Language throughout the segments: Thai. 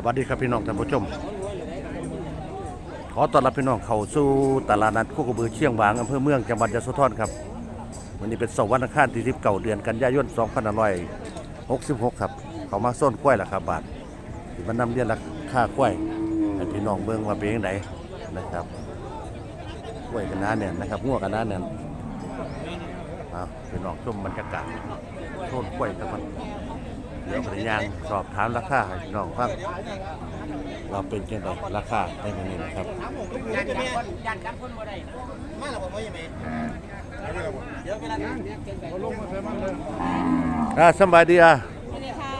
สวัสดีครับพี่น้องท่านผู้ชม ขอต้อนรับพี่น้องเข้าสู่ตลาดนัดโคกระบือเชียงหวางอำเภอเมืองจังหวัดยะโสธรครับวันนี้เป็นเสาร์วันอังคารที่10เก่าเดือนกันยายน2566 ครับ เขามาส้นกล้วยล่ะครับาทที่มันนำเรียนราคากล้วยให้พี่น้องเบิ่งว่าเป็นยังไงนะครับกล้วยกันน้าเนี่ยนะครับงัวกันน้าเนี่ยเอาพี่น้องชมบรรยากาศโซนกล้วยกันมัน เดี๋ยวพยางสอบถามราคาให้พี่น้องฟังเราเป็นยังไงราคาในวันนี้นะครับยันจับคนยันจับคนบ่ได้นะมาแล้วบ่ยังไงเดี๋ยวเวลานั้นอ่าสำบายดีอะนี่ค่ะ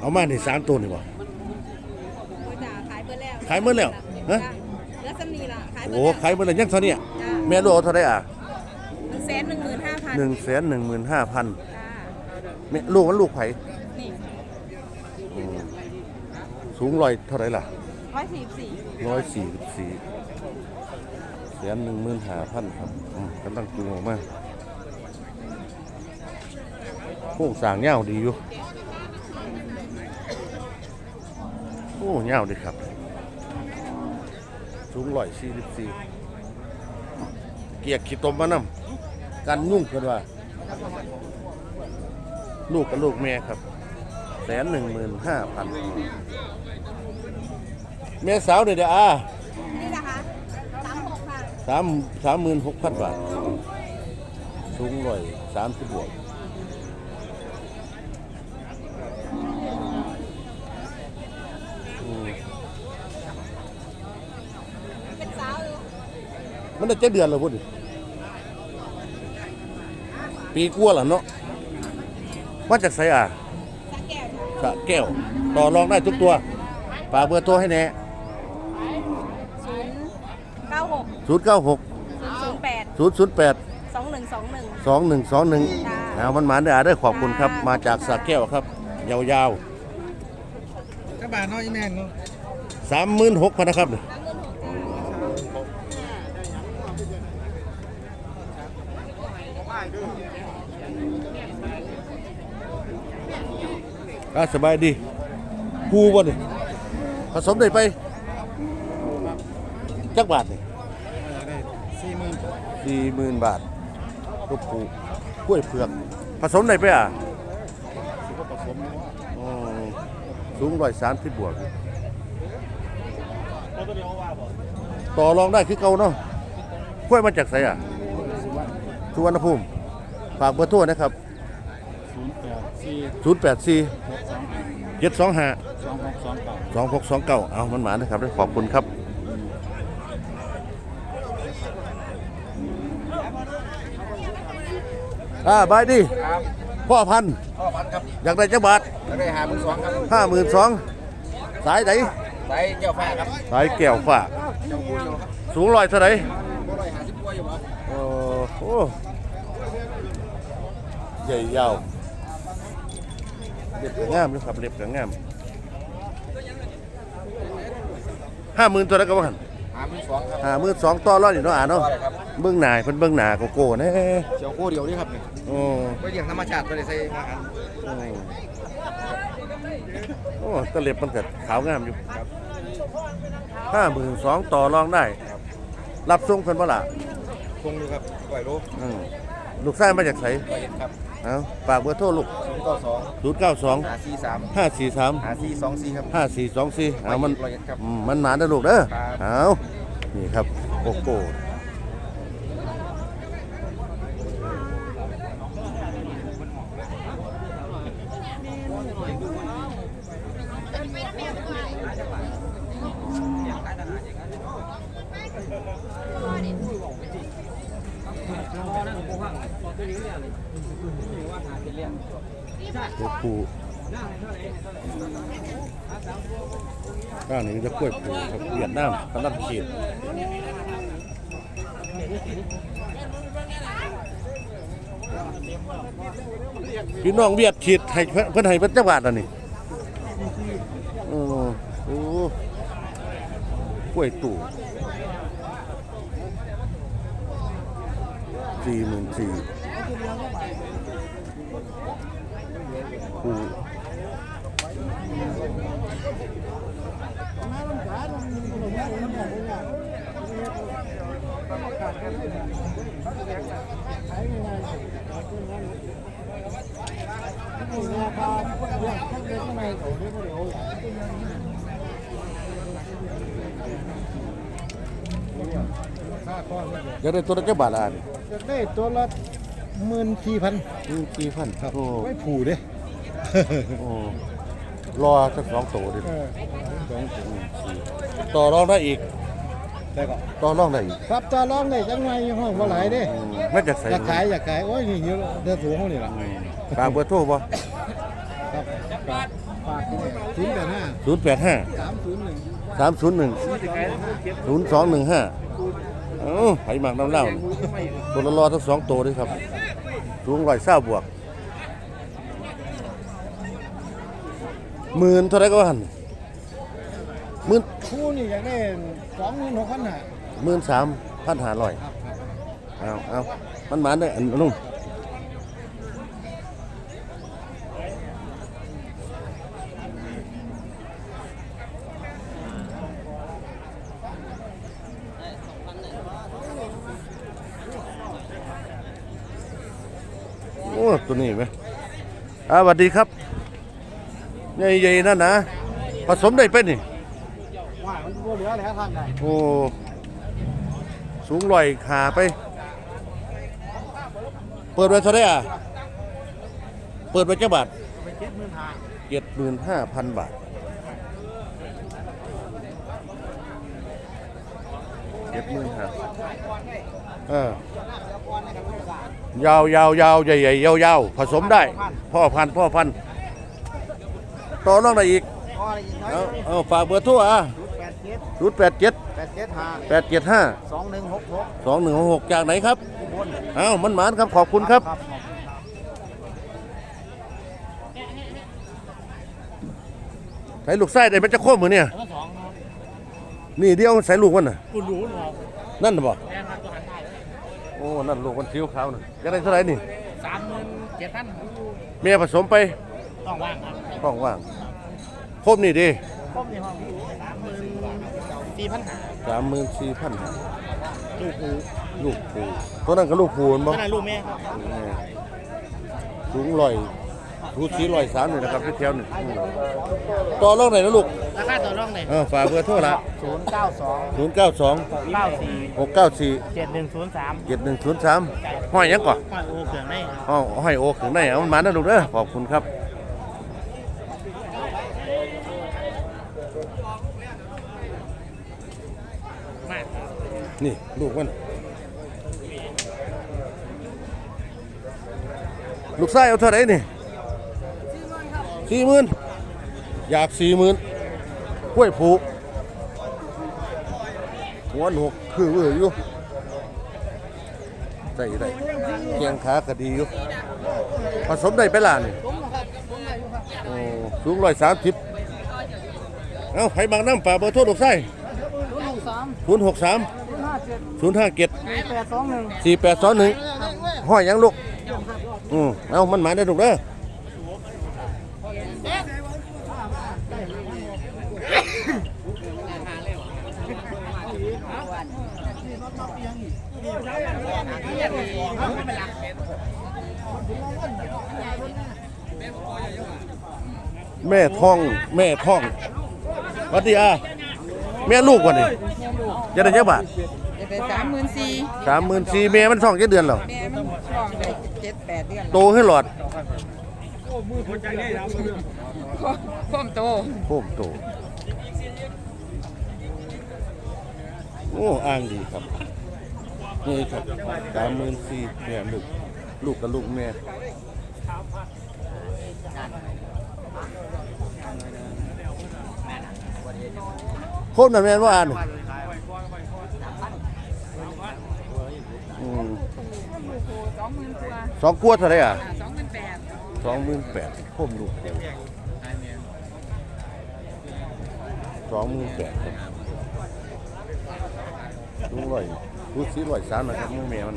เอามานี่สามตัวนี่บ่โอ้ยจ้าขายเบอร์แล้วขายหมดแล้วฮะจ้ะเหลือสำนีล่ะขายเบอโอ้ร์แล้วขายเมื่อไหร่ยังเท่านี้อะจ้าแม่ลูกเอาเท่าไหร่อะหนึ่งแสนหนึ่งหมื่นห้าพันหนึ่งแสนหนึ่งหมื่นห้าพันจ้าแม่ลูกมันลูกไผ นี่ อืม สูงร้อยเท่าไหร่ล่ะร้อยสี่สิบสี่ร้อยสี่สิบสี่แสนหนึ่งหมื่นห้าพันครับอืมกำลังจูงออกมาโค้งสร้างเงาวดีอยู่โอ้เงาวดีครับ สูงร้อยสี่สิบสี่เกียกขี้ตมมานำกันยุ่งกันว่า ลูกกับลูกแม่ครับ แสนหนึ่งหมื่นห้าพันแม่สาวเดี๋ยวเดี๋ยวอ่านี่นะคะสามหกค่ะสามสามหมื่นหกพันบาท สูงร้อยสามสิบบวกอืมเป็นสาวอยู่มันได้เจ็ดเดือนแล้วพุ่นปีกลัวาแล้วเนาะมาจากไสอะสาแก้วจ้ะสระแก้ว ต่อรองได้ทุกตัวฝากเบอร์โทรให้แน่ศูนย์เก้าหกศูนย์เก้าหกศูนย์ศูนย์แปดศูนย์ศูนย์แปดสองหนึ่งสองหนึ่ง สองหนึ่งสองหนึ่งจ้า เอามันหมานได้ออะได้อขอบคุณครับจ้ามมาจากสระแก้วครับ ยาวกระบะน้อยแม่นเนาะๆสามหมื่นหกพันนะครับเนี่ย อะสบายดีผูบ่นี่ผสมได้ไปจักบาทนี่สี่หมื่นสี่หมื่นบาทลูกผูกล้วยเผือก ผสมได้ไปอะสิบผสมอืมสูงร้อยสามสิบบวกต่อรองได้คือเก่าเนาะกล้วยมาจากไสอะสุวรรณภูมิ ฝากเบอร์โทรนะครับ ศูนย์แปดสี่084หกสอง725สองหกสองเก้า2629เอามันหมานะครับขอบคุณครับอ่าบายดีครับพ่อพันธุ์พ่อพันครับอยากได้จักบาทแล้วได้หามือสองครับห้าหมื่นสองสายไหนใส่เจ้าฟ้าครับสายแก้วฟ้าเจ้าพูดอยู่ครับสูงร้อยเท่าไหร่ บ่ร้อยห้าสิบกว่าอยู่บ่ โอ้โหใหญ่ยาว เล็บก็งามเลยครับเล็บก็งามห้าหมื่นตัวแล้วก็ว่าหันหามือสองครับห้าหมื่นสองต่อร้อยอยู่เนาะอ่าเนาะต่อเลยครับเบื้องหน้าเพิ่นเบื้องหน้าโกโก้แน่เจ้าคู่เดียวนี่ครับนี่โอ้ไปเลี้ยงธรรมชาติไปเลยใส่อาหารโอ้ตะเล็บมันก็ขาวงามอยู่ห้าหมื่นสองต่อรองได้ รับส่งเพิ่นบ่ล่ะคงอยู่ครับปล่อยโลอืมลูกชายมาจากไส ปล่อยเห็นครับ เอ้าฝากเบอร์โทรลูกศูนย์เก้าสอง092หาสี่สาม543หาสี่สองสี่ครับ ห้าสี่สองสี่เอามันร้อยเอ็ดครับอืมมันหมาได้อลูกเด้อครับ เอานี่ครับโกโก้ โกปูด้านนี้จะกล้วยปูครับเวียดนามกำลังเขียดพี่น้องเวียดขีดให้เพิ่นเพิ่นให้เป็นจังหวัดอันนี้โอ้โหกล้วยตู่สี่หมื่นสี่ปู อยากได้ตัวละเจ้าบาทละอันจะได้ตัวละหมื่นสี่พันอืมกี่พันครับโอ้ไม่ผูเด้โอ้รอสักสองตัวดิเออสองอืมสี่ต่อรองได้อีกแต่ก็ต่อรองได้อีกครับจะร้องได้จังไงห้องว่าหลายเด้อืมไม่จากใส่อยากขายอยากขายโอ้ยนี่เยอะเดือดสูงเขานี่ล่ะฝากเบอร์โทรบ่ครับ ฝากศูนย์แปดห้าศูนย์แปดห้าสามศูนย์หนึ่งสามศูนย์หนึ่งศูนย์สองหนึ่งห้าเอ้าไผ่หมักน้ำเน่านี่ตัวละรอทั้งสองตัวด้วยครับสูงร้อยเศร้าบวกหมื่นเท่าไรก็ว่าหันหมื่นคู่นี่อยากได้สองหมื่นหกพันห้าหมื่นสามพันห้าร้อยเอาเอามันหมานได้อันนุ่มโอ้ ตัวนี้ไหมอ่าสวัสดีครับใหญ่ๆนั่นนะ ผสมได้เป็นนี่ว่ามันบ่เหลือแล้วทางใดโอ้ สูงลอยขาไป เปิดไว้เท่าไหร่อะ เปิดไว้เจ้าบาทไปเจ็ดหมื่นห้าเจ็ดหมื่นห้าพันบาทเจ็ดหมื่นห้าเออ ยาวยาวยาวใหญ่ใหญ่ยาวยาวผสมได้ พ่อพันธุ์พ่อพันธุ์ต่อรองได้อีกพอได้ยินน้อยเอาเอาฝากเบอร์โทรอะแปดเจ็ดศูนย์แปดเจ็ดแปดเจ็ดห้าแปดเจ็ดห้าสองหนึ่งหกหกสองหนึ่งหกจากไหนครับอุบลเอ้ามันหมานครับขอบคุณครับครับใส่ลูกไส้ได้มันจะโค้งมือเนี่ยแล้วสองครับนี่เดียวใส่ลูกมันน่ะ คุณรู้ครับนั่นน่ะบ่แม่ครับตัวหันได้โอ้นั่นลูกมันคิ้วขาวน่ะจะได้เท่าไหร่นี่สามหมื่นเจ็ดพันเมียผสมไปต้องว่างครับท้องว่างครบนี่ดิต้มในห้องสามหมื่นสี่พันหาสามหมื่นสี่พันลูกหูลูกผูตัวนั้นก็ลูกผูนบ่ขนาดลูกแม่ครับสูงลอยรูสีลอยสามนี่นะครับที่แถวนี่อืมต่อรองไหนนะลูก ราคาต่อรองเลยเออฝากเบอร์โทรละศูนย์เก้าสองศูนย์เก้าสองเก้าสี่หกเก้าสี่เจ็ดหนึ่งศูนย์สามเจ็ดหนึ่งศูนย์สามห้อยหยังก่อนปล่อยโอเขื่อนได้ครับ ห้องห้อยโอกถึงได้เอามันมานะลูกเด้อขอบคุณครับมากครับนี่ลูกมันลูกไส้เอาเท่าไหร่นี่สี่หมื่นอยากสี่หมื่น กล้วยผูหัวหนวกคือเวออยู่ใส่ได้เกียงขากระดีอยู่ผสมได้ไปล่ะนี่โอ้สูงร้อยสามสิบเอ้าให้บางน้ำป่าเบอร์โทรลูกไส้สามศูนย์หกสามห้าเจ็ดศูนย์ห้าเจ็ดแปดสองหนึ่งสี่แปดสองหนึ่งห้อยหยังลูกอืมเอามันหมายได้ลูกเด้อ แม่ท้องแม่ท้องสวัสดีอาแม่ลูกวะนี่จะได้เจ้าบาทจะไปสามหมื่นสี่สามหมื่นสี่แม่มันท้องกี่เดือนแล้วแม่มันท้องได้เจ็ดแปดเดือนโตให้หลอดพ่อมโตโค้มโตโอ้อ้างดีครับนี่ครับสามหมื่นสี่แม่ลูกลูกกับลูกแม่ โคมน่ะแม่นว่าอ่านอืมสองหมื่นตัวสองกวเท่าไหรอะสองหมื่นแปดสองหมื่นแปดโคมลูกสองหมื่นแปดครับลุงร้อยรูสีร้อยสามนะครับแม่มัน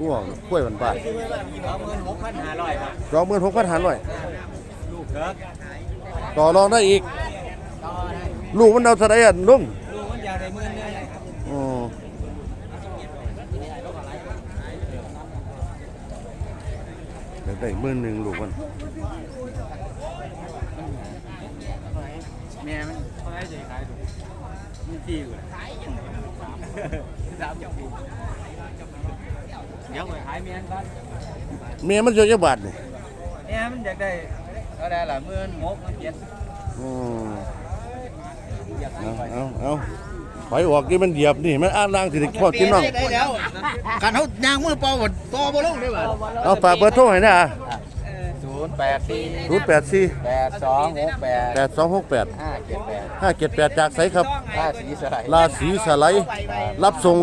ห่วงกล้วยมันบาทสองหมื่นหกพันห้าร้อยสองหมื่นหกพันห้าร้อยต่อรองได้อีก ลูกมันเอาเท่าไหรอะลุงลูกมันอยากได้หมื่นเลยครับอืมอยากได้หมื่นหนึ่งลูกมันแม่มันเขาให้ใจขายถูกมันตีอยู่สามจับปีเดี๋ยวไปขายแม่นบ้านเมียมันอยู่จังบาทนี่แม่มันอยากได้ก็ได้ละเมื่อนงกมันเจ็ด อืมอยาก เอาเอาเอาไปออกนี่มันเหยียบนี่มันอ้างล่างสิได้พ่อกินน้องได้แล้วการเขายางมือเปล่าหมดตัวบ่ลงได้บ่เอาฝากเบอร์โทรให้นะศูนย์แปดสี่084แปดสองหกแปด8268ห้าเจ็ดแปด578จากไสครับห้าสีสไลราศีสไลด์รับส่ง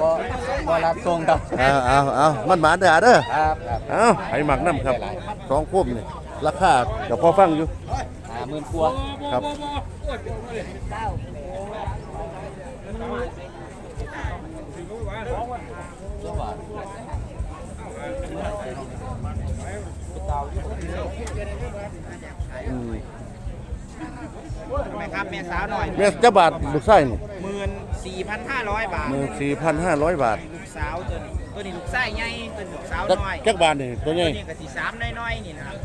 บ่บ่รับส่งครับเอาเอาเอามันหมาเด้อเด้อครับครับเอาไห้หมักน้ำครับสองโคมนี่ราคากับพอฟังอยู่ห้าหมื่นกว่าครับอืมแม่ครับแม่สาวหน่อยแม่จะบาทลูกไส้นี่หมื่นสี่พันห้าร้อยบาทมือสี่พันห้าร้อยบาทลูกสาวตัวนี้ตัวนี้ลูกไส้ใหญ่ตัวนี้ลูกสาวจักน้อยจักบาทนี่ตัวใหตัญ่วนี้ก็สี่สามน้อยๆนี่นะครับ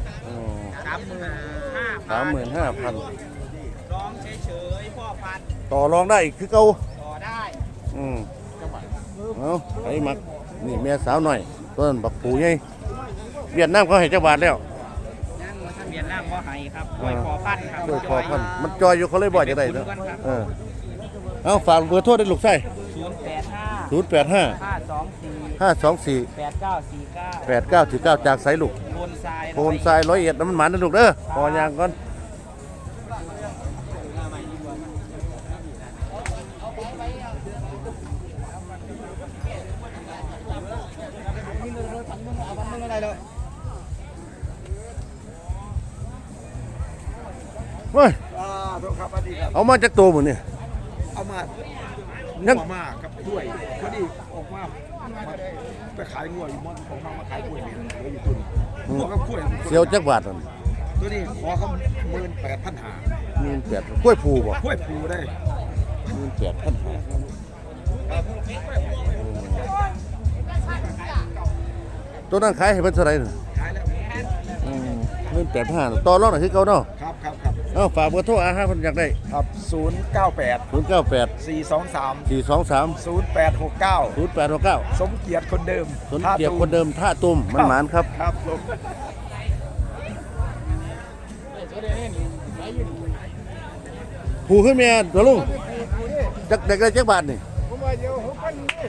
สามหมื่นห้า สามหมื่นห้าพันร้องเฉยๆพ่อพันต่อรองได้อีกคือเก่าต่อได้อืมเอาไห้หมักนี่แม่สาวหน่อยต้นบักปูใหญ่เวียดนามเขาให้จักบาทแล้วนั่งมาทะเบียนร่างพ่อไห้ครับกล้วยพอพันครับด้วยพอพันมันจอยอยู่เขาเลยบ่อยจะได้เนาะไปคุยกันครับเออเอาฝากเบอร์โทรได้ลูกไส้ศูนย์แปดห้าศูนย์แปดห้าห้าสองสี่ ห้าสองสี่แปดเก้าสี่เก้าแปดเก้าถึงเก้าจากไสลูกโพนทรายโพนทรายร้อยเอ็ดน้ำมันหมันนะลูกเด้อพอยางก่อนเฮ้ยอ่าโทษครับสวัสดีครับ เอามาจากตัวหมดนี่เอามายัง หัวมากับกล้วยพอดีออกมามาไป ขายงัวอยู่มันออกมามาขายกล้วยเนี่ยเหลืออยู่ตุนงัวกับกล้วยเสียวจักบาทนั่นตัวนี้ขอเขาหมื่นแปดพันหามีแปดกล้วยผูบ่กล้วยผูได้มีแปดพันห้าตัวนั้นขายให้เป็นเท่าไหร่น่ะขายแล้วเงินแปดห้าต่อรองหน่อยคือเก่าเนาะ เอาฝากเบอร์โทรอาหารคนอยากได้ ครับศูนย์เก้าแปดศูนย์เก้าแปดสี่สองสามสี่สองสามศูนย์แปดหกเก้าศูนย์แปดหกเก้าสมเกียรติคนเดิมสนเกียรติคนเดิมท่าตุ้มมันหมานครับ ครับผมผูขึ้นเมียตัวลุงจักเด็กได้จักบาทนี่ผมว่าเดี๋ยวหกพันนี่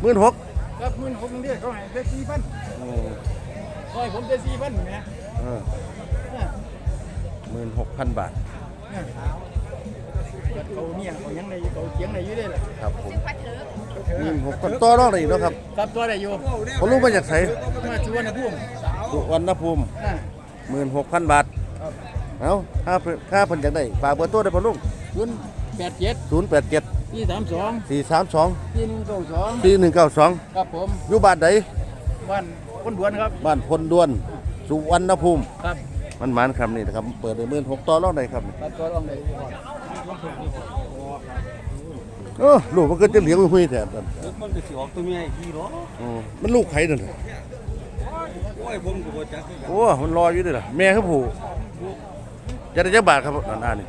หมื่นหกรับหมื่นหกนี่เขาให้ได้สี่พันซอยผมได้สี่พันเนี่ย หมื่นหกพันบาท เขาเนี่ยเขายังได้เขาเขียงได้อยู่ได้เลยครับผมหมื่นหกพันต่อรองได้อีกเนาะครับครับตัวได้อยู่ผมรู้มาจากไสมาชวนนะพุ่มสุวรรณภูมิหมื่นหกพันบาท เอาค่าเพิ่นค่าเพิ่นอยากได้ฝากเบอร์โทรได้พ่อลุงศูนย์แปดเจ็ดศูนย์แปดเจ็ดสี่สามสองสี่สามสองสี่หนึ่งสองสองสี่หนึ่งเก้าสองครับผมอยู่บ้านใดบ้านคนดวนครับ บ้านพลดวน สุวรรณภูมิ ครับ มันหมานครับนี่นะครับ เปิดในหมื่นหกต่อรองได้ครับครับตัวรองเลยเออลูกมันก็จะเหลียงหุยๆแถบนั่นมันก็สิออกตัวเมียอีกทีเนาะอ๋อมันลูกไข่นั่นโอ้ยผมก็บ่จักคือกันโอ้มันรออยู่ด้วยล่ะแม่เขาผูกจะได้จักบาทครับนั่นอ่านี่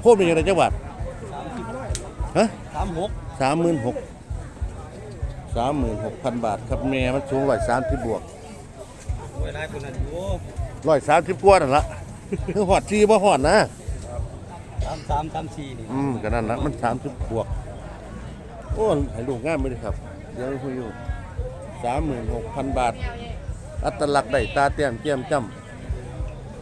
โคตรมีอะไรจักบาทฮะ36สามหมื่นหกสามหมื่นหกพันบาทครับแม่มันสูงร้อยสามสิบบวก โอ้ยหลายคนนั้นอยู่ร้อยสามสิบกว่านั่นละคือหอดซีบ่หอดนะ33 34นี่อืมก็นั่นละมันสามสิบบวกโอ้ให้ลูกงามไม่ได้ครับเดี๋ยวคุยอยู่สามหมื่นหกพันบาท อัตลักษณ์ได้ตาเตี้ยมเจียมจ้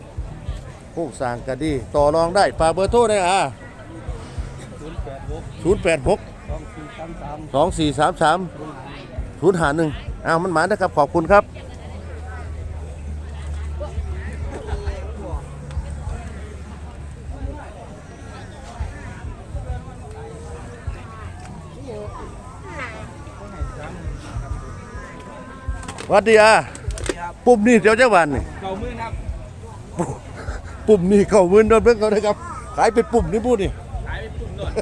ำผู้สร้างก็ดี ต่อรองได้ฝากเบอร์โทรได้อะ086ศูนย์แปดหก2433สองสี่สามสามศูนย์หาหนึ่งอ้าวมันหมานะครับ ขอบคุณครับ วัดดีอะปุ่มนี่เจ้าเจ้าบ้านนี่เก่ามือครับ ปุ่มนี่เข้ามือโดนเพิ่งเขานะครับ ขายเป็นปุ่มนี่พูดนี่ ขายไปปุ่มหน่อย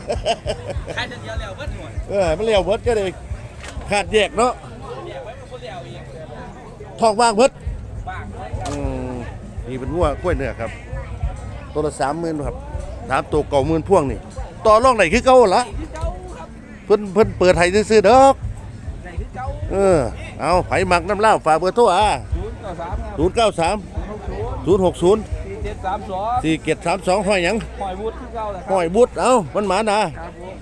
ขายเดียวแล้วเบิดหน่อยเออมันเลี้ยวเบิดก็เลยขาดแยกเนาะเรียกไว้เป็นคนเดียวอีกทองว่างเบิดบ้างอืมนี่เป็นงัวกล้วยเนื้อครับ ตัวละสามหมื่นครับสามตัวเก่าหมื่นพ่วงนี่ ต่อรองไหนคือเก่าละเพิ่นเพิ่นเปิดให้ซื้อๆดอก เออ เอาไผหมักน้ำเหล้าฝากเบอร์โทรอะศูนย์เก้าสามครับศูนย์เก้าสามหกศูนย์ศูนย์หกศูนย์สี่เจ็ดสามสองสี่เจ็ดสามสองห้อยหยังปล่อยวุฒิที่เก้าแหละคห้รับอยบุตรเอ้ามันหมาหนาครับผม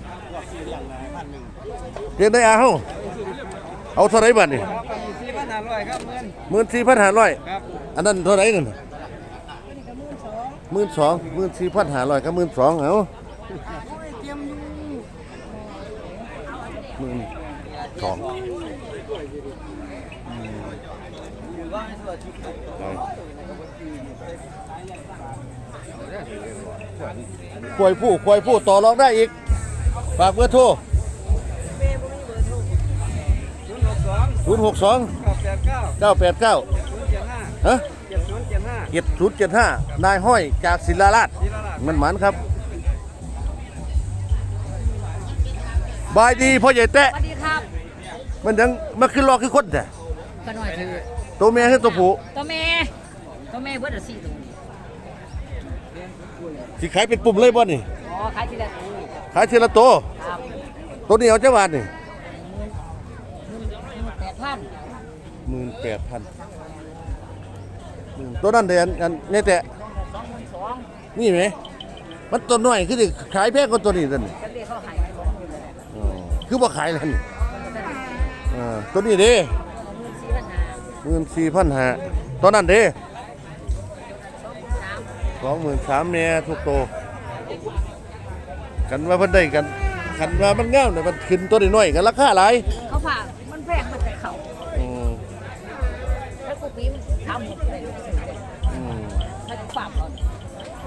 เรียนได้อาเฮาเอาเท่าไรบัดนี่ครับสี่พันห้าร้อยครับเงินหมื่นสี่พันห้าร้อยครับอันนั้นเท่าไรนั่นหมื่นสองหมื่นสี่พันห้าร้อยกับหมื่นสองเอาหมื่น สองควยผู้ควยผู้ต่อรองได้อีก ฝากเบอร์โทรศูนย์หกสองเก้าแปดเก้า9 8 9ศูนย์เจ็ดห้าฮะเจ็ดศูนย์เจ็ดห้าเจ็ดศูนย์เจ็ดห้านายห้อยจากศิลาราชทีละหลักมันหมันครับ บายดีพ่อใหญ่แตะสวัสดีครับ มันยังมาขึ้นรอคือคนแต่ก็หน่อยเถอะตัวเมียคือตัวผู้ตัวแม่ตัวแม่เบิดละสี่ตัวนี่สิขายเป็นปุ่มเลยบ่นี่อ๋อขายทีละตัวขายทีละตัวครับตัวนี้เอาจังหวัดนี่แปดพันหมื่นแปดพันตัวนั้นเดือนอันนี่แต่สองหมื่นสองนี่ไหมมันตัวน้อยคือสิขายแพงกว่าตัวนี้ตัวนี้จะเรียกเขาใหายสองหมื่นเลยอ๋อคือบ่ขายแล้วนี่มันก็ได้ อ่าตัวนี้เด้หมื่นสี่พันห้าหมื่นสี่พันห้าตัวนั้นเด้สองหมื่นสามสองหมื่นสามเมียทุกโตวกันว่าเพิ่นได้กันกันว่ามันงามเนี่ยมันขึ้นตัวน้อยๆกันราคาหลายเขาผ่ามันแพงมันแต่เขาอืมแล้วกูปีมทำหมดเลยอืมถ้ากูฝากก่อน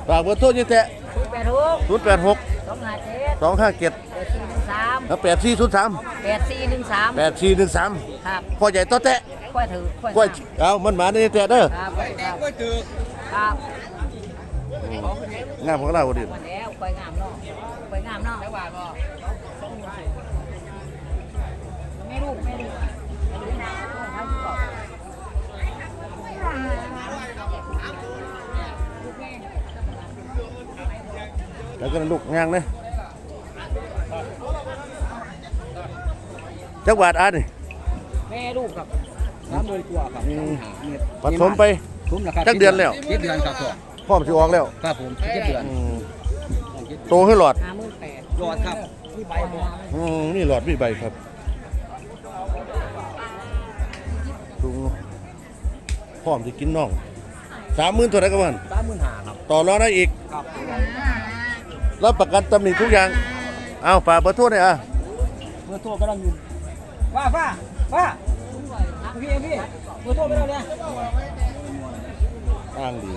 ฝากเบอร์โทรยี่แตะศูนย์แปดหกศูนย์แปดหกสองห้าเจ็ดสองห้าเจ็ดแปด สี่หนึ่งสามแล้วแปดสี่ศูนย์สามแปดสี่หนึ่งสามแปดสี่หนึ่งสามครับพ่อใหญ่ต่อแตะค่อยถือค่อยกล้วยเอามันหมาในแตะเด้อครับครับก็จืดครับงามของเราดิมาแล้วค่อยงามเนาะค่อยงามเนาะแล้วว่าก็ไม่รู้ไม่รู้ไม่รู้นะทำก่อนแล้วก็ลูกงางเลย จักบาทอะนี่แม่ลูกครับสามหมื่นกว่าครับอืมผสมไปคุ้มนะครับจักเดือนแล้ว เจ็ดเดือนครับพ่อพร้อมสิออกแล้วครับผมเจ็ดเดือนอืมโตให้หลอดห้าหมื่นแปดยอดครับที่ใบหมดอืมนี่หลอดมีใบครับลุงพร้อมจะกินน่องสามหมื่นเท่าไหรกันมันสามหมื่นห้าครับต่อรองได้อีกครับรับประกันตำหนิทุกอย่าง เอาฝากเบอร์โทรหน่อยอะเบอร์โทรกำลังอยู่ ฟ้าฟ้าฟ้าพี่พี่เบอร์โทรไม่ได้เนี่ยอ้างดี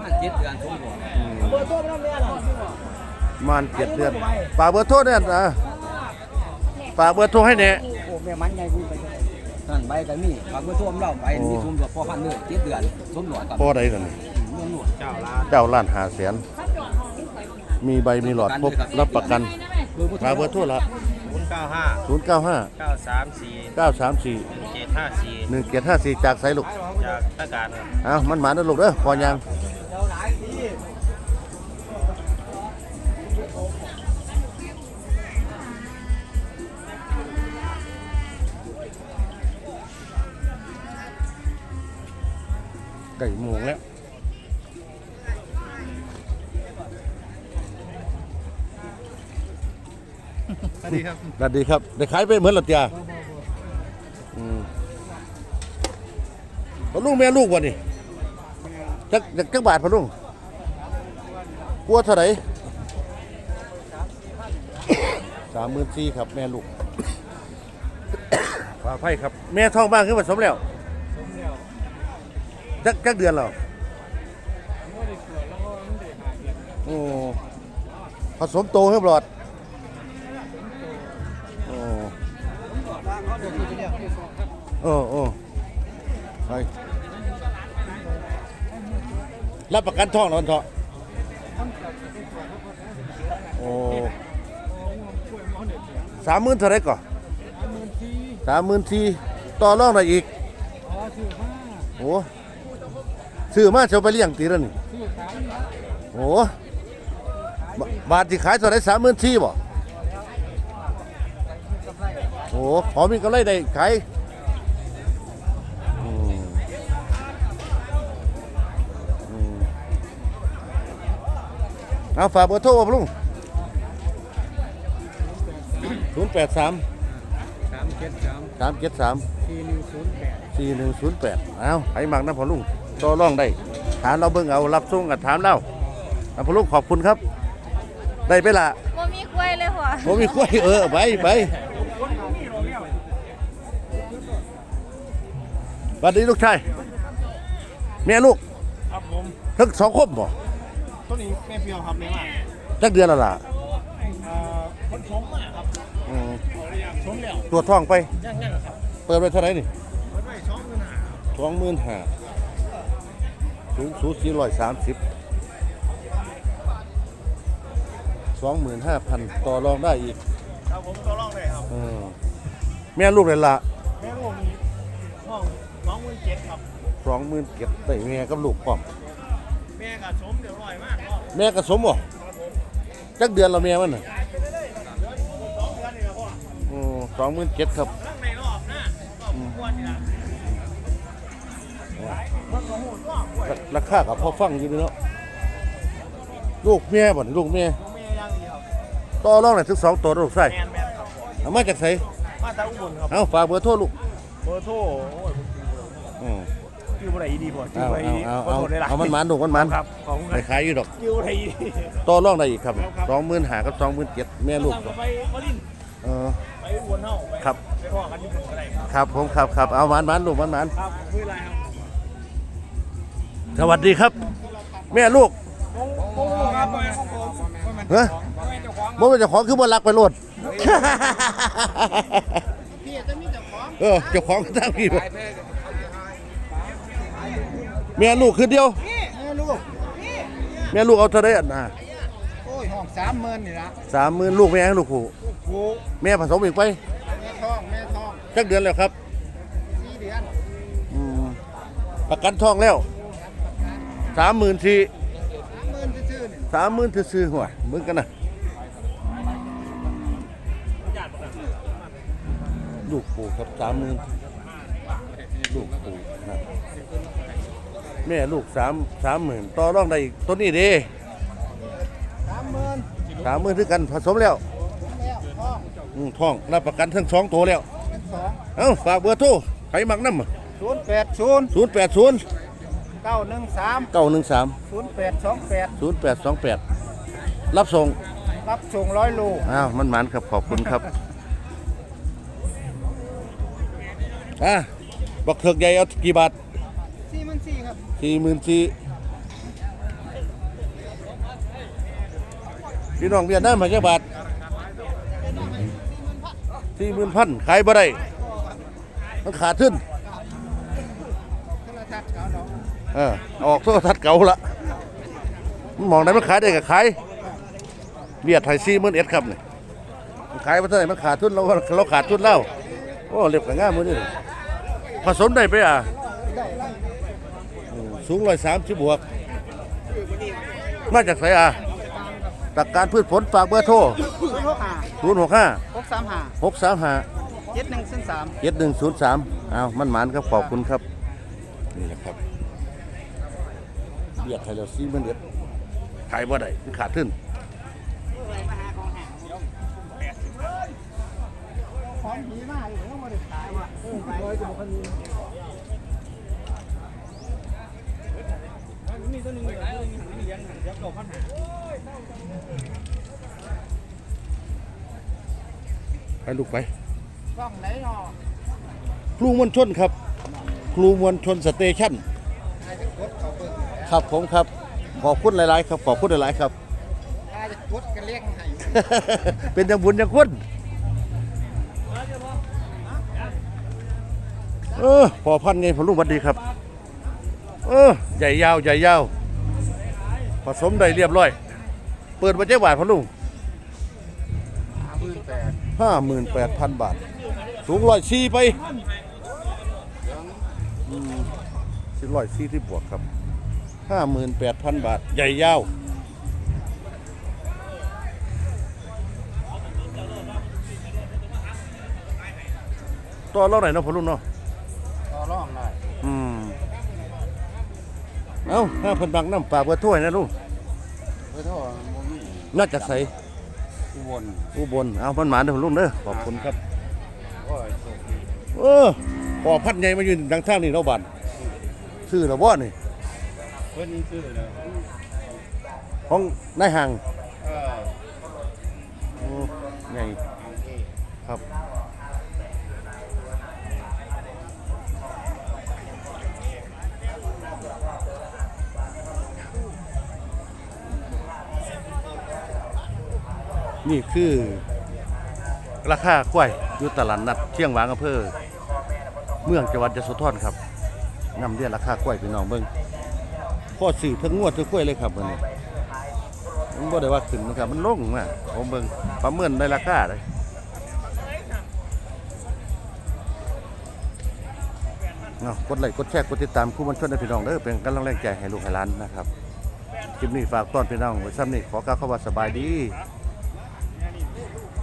มาเจ็ดเดือนสมบูรณ์อืมเบอร์โทรไม่ได้เนี่ยหรอมานเจ็ดเดือนฝากเบอร์โทรเนี่ยอะฝากเบอร์โทรให้เนี่ยโอ้แม่มันไงคุยไปนั่นใบกันนี่ฝากเบอร์โทรมเราใบมีสมรวจพ่อพันเลยเจ็ดเดือนสมรวจก่อนพอใดกันนี่เมืองหลวงเจ้าลาเจ้าล้านหาแสนมีใบมีหลอดครบรับประกันเบอร์โทรฝากเบอร์โทรละ ศูนย์เก้าห้าศูนย์เก้าห้าเก้าสามสี่เก้าสามสี่เจ็ดห้าสี่หนึ่งเจ็ดห้าสี่จากไสลูกจากตะการเอามันหมานะลูกเด้อพอยังไก่โมงแล้ว วัสดีครับสวัสดีครับได้ขายไปเหมือนหรอจ้าอืมพอลุงแม่ลูกวะนี่จักจักจักบาทพอลุงกลัวเท่าไหร่สามหมื่นสี่ครับ แม่ลูกขออภัยครับ แม่ท้องบ้างขึ้นผสมแล้วจักจักเดือนแล้วโอ้ผสมโตขึ้นหลอด อ้โอ้ไปรับประกันท่องแล้วเถอะโอ้สามหมื่นเท่าไรก่อนสามหมื่นสี่ต่อรองหน่ออีกโอ้ซื้อมาเชียวไปเลี้ยงตีแล้วนี่โอ้บาทที่ขายเท่าไรสามหมื่นสี่บ่โอ้พอมีกำไรได้ขาย เอาฝากเบอร์โทรมาลุงศูนย์แปดสามสามเจ็ดสามสามเจ็ดสามสี่หนึ่งศูนย์แปดสี่หนึ่งศูนย์แปดเอาไอ้มักนะพอลุงต่อรองได้ ถามเราเบิ่งเอารับส่งกับถามเราเอาพอลุงขอบคุณครับ ได้ไปละบ่มีกล้วยเลยหัวผมมีกล้วยเออไปไปสวัสดีลูกชายแม่ลูกครับผมทั้งสองคนบ่ ต้นนี้แม่เพียวครับแม่มากจักเดือนและล่ะเอ่อคนชมมากครับอืมชมแล้วตรวจท้องไป ย่างย่างครับเปิดไปเท่าไหร่นี่เปิดไว้สองหมื่นห้าสองหมื่นห้าสูงสูงสี่ร้อยสามสิบสองหมื่นห้าพันต่อรองได้อีกครับผมก็ร้องได้ครับเออแม่ลูกเลยละแม่ลูกมีห้องสองหมื่นเจ็ดครับสองหมื่นเก็บได้แม่กับลูกพร้อม แม่กับชมเดี๋ยวร่อยมากก็แม่ก็สมบ่จักเดือนละแม่มันน่ะสองเดือนนี่ครับพ่อสองหมื่นเจ็ดครับทั้งในรอบหน้ารอบกวนนี่นะมันก็หูรอบกล้วยราคากับพอฟังอยู่เนาะลูกแม่บ่นี่ลูกแม่แม่ย่างเดียวต่อรองได้ถึงสองตัวลูกไส้แมนแมนครับเอามาจากไสมาตาอุบลครับเอาฝากเบอร์โทรลูกเบอร์โทรโอ้ยอื มชื่อบ่ได้ดีบ่ชื่อเอาบ่ได้เอาดีเอาขเอาโทษได้หลยเอามันมันลูกมันมันครับของไปขายอยู่ดอกชื่อบ่ได้ดี ต่อรองได้อีกครับครับครับสองหมื่นห้ากับสองหมื่นเจ็ดแม่ลูกตั้งไปวลินทร์เออ ไปอวนเฮาไปครับ ไปพ่อกันที่ผมก็ได้ครับครับผมครับครับเอามันมันลูกมันมันครับคุยอะไรครับสวัสดีครับ แม่ลูกโอ้ครับมาของผมเฮ้ยบ่เป็นเจ้าของคือบ่รักไปโลดพี่จะมีเจ้าของเออเจ้าของทั้งพี่บ่ แม่ลูกคือเดียว แม่ลูกแม่ลูกเอาเท่าไดอันน่ะโอ้ยห้องสามหมื่นนี่ละสามหมื่นลูกแม่ให้ลูกผู้ผูแม่ผสมอีกไปแม่ท้องแม่ท้องจักเดือนแล้วครับสี่เดือนอืมประกันท้องแล้วสามหมื่นสี่สามหมื่นซื่อๆนี่สามหมื่นซื้อๆหัวมึงกันนะลูกปู่ครับสามหมื่นลูกปู่ครับ แม่ลูกสามสามหมื่นต่อรองได้อีกตัวนี้เดีสามหมื่นสามหมื่นคือกันผสมแล้วแล้วท้องอืมท้องรับประกันทั้งสองตัวแล้ว เป็นสองเอ้าฝากเบอร์โทรใครมักน้ำศูนย์แปดศูนย์ศูนย์แปดศูนย์เก้าหนึ่งสามเก้าหนึ่งสามศูนย์แปดสองแปดศูนย์แปดสองแปดรับส่ง รับส่งร้อยโล อ้าวมันหมันครับขอบคุณครับ อะบักเถือกใหญ่เอากี่บาทสี่หมื่น สี่หมื่นสี่พี่น้องเวียดนามมากี่บาทสี่หมื่นพันขายบ่ได้มันขาดขึ้นโทรทัศน์เขาออออกโทรทัศน์เก่าละมันมองได้มันขายได้ก็ขายเบียดไทยสี่หมื่นเอ็ดครับเนี่ยมันขายมาเท่าไหร่มันขาดทุนเราเราขาดทุนแล้วโอ้เรียบกับง่ายมือนี่ผสมได้ไปอะ สูงร้อยสามสิบบวก มาจากไสอะตักการพืชผลฝากเบอร์โทรศูนย์หกห้าศูนย์หกห้าหกสามห้าหกสามห้าเจ็ดหนึ่งศูนย์สามเจ็ดหนึ่งศูนย์สามเอามันหมานครับขอบคุณครับ นี่แหละครับเบียดไทยเราซีมันเด็ดขายบ่ได้มันขาดขึ้นของดีมากเลยต้องมาได้ขายว่ะ เออไปร้อยกว่าคนนี้มีตัวหนึ่งเลยมีเลี้ยงเดี๋ยวเก่าพันหาไปลูกไปกล้องไหนเนาะครูมวลชนครับ ครูมวลชนสเตชันครับผมครับ ขอบคุณหลาย ๆ ครับ ขอบคุณหลาย ๆ ครับใครจะกดกันเลี้ยงให้เป็นจังบุญจังคุณเออพอพันไงพอลุงหวัดดีครับ เออใหญ่ยาวใหญ่ยาว ผสมได้เรียบร้อย เปิดมาเจ๊บาทพะลุงห้าหมื่นแปดพันบาท สูงร้อยสี่ไปสิบร้อยสี่ที่บวกครับห้าหมื่นแปดพันบาท ใหญ่ยาวต่อเล่าไหนเนาะพอลุงเนาะต่อร่องไหนอืม เอ้าห้าพันบังน้ำปลากเบอร์ถ้วยนะลุงเพื่อโทษบ่มีน่าจะใส่อุบลอุบลเอาพันหมาเด้อพ่อลุงเด้อขอบคุณครับโอ้ยโชคดีเออพอพัดใหญ่มายืนดังทางนี่เราบัดซื้อแล้วบ่นี่เพิ่นนี่ซื้อแล้วของนายห่างเออ โอ้ใหญ่โอเคครับ นี่คือราคากล้วยอยู่ตลาดนัดเชียงหวางอำเภอ เมืองจังหวัดยะโสธรครับนำเรียนราคากล้วยพี่น้องเบิ่งพ่อสื่อทั้งงวดทั้งกล้วยเลยครับวันนี้มันบ่ได้ว่าขึ้นนะครับมันลงมาผมเบิ่งประเมินได้ราคาเลยเอากดไลค์กดแชร์กดติดตามคู่มันช่วนให้พี่น้องเด้อเป็นกำลังแรงใจให้ลูกให้หลานนะครับคลิปนี้ฝากต้อนพี่น้องไว้ซ้ำนี่ขอกล่าวคำว่าสบายดี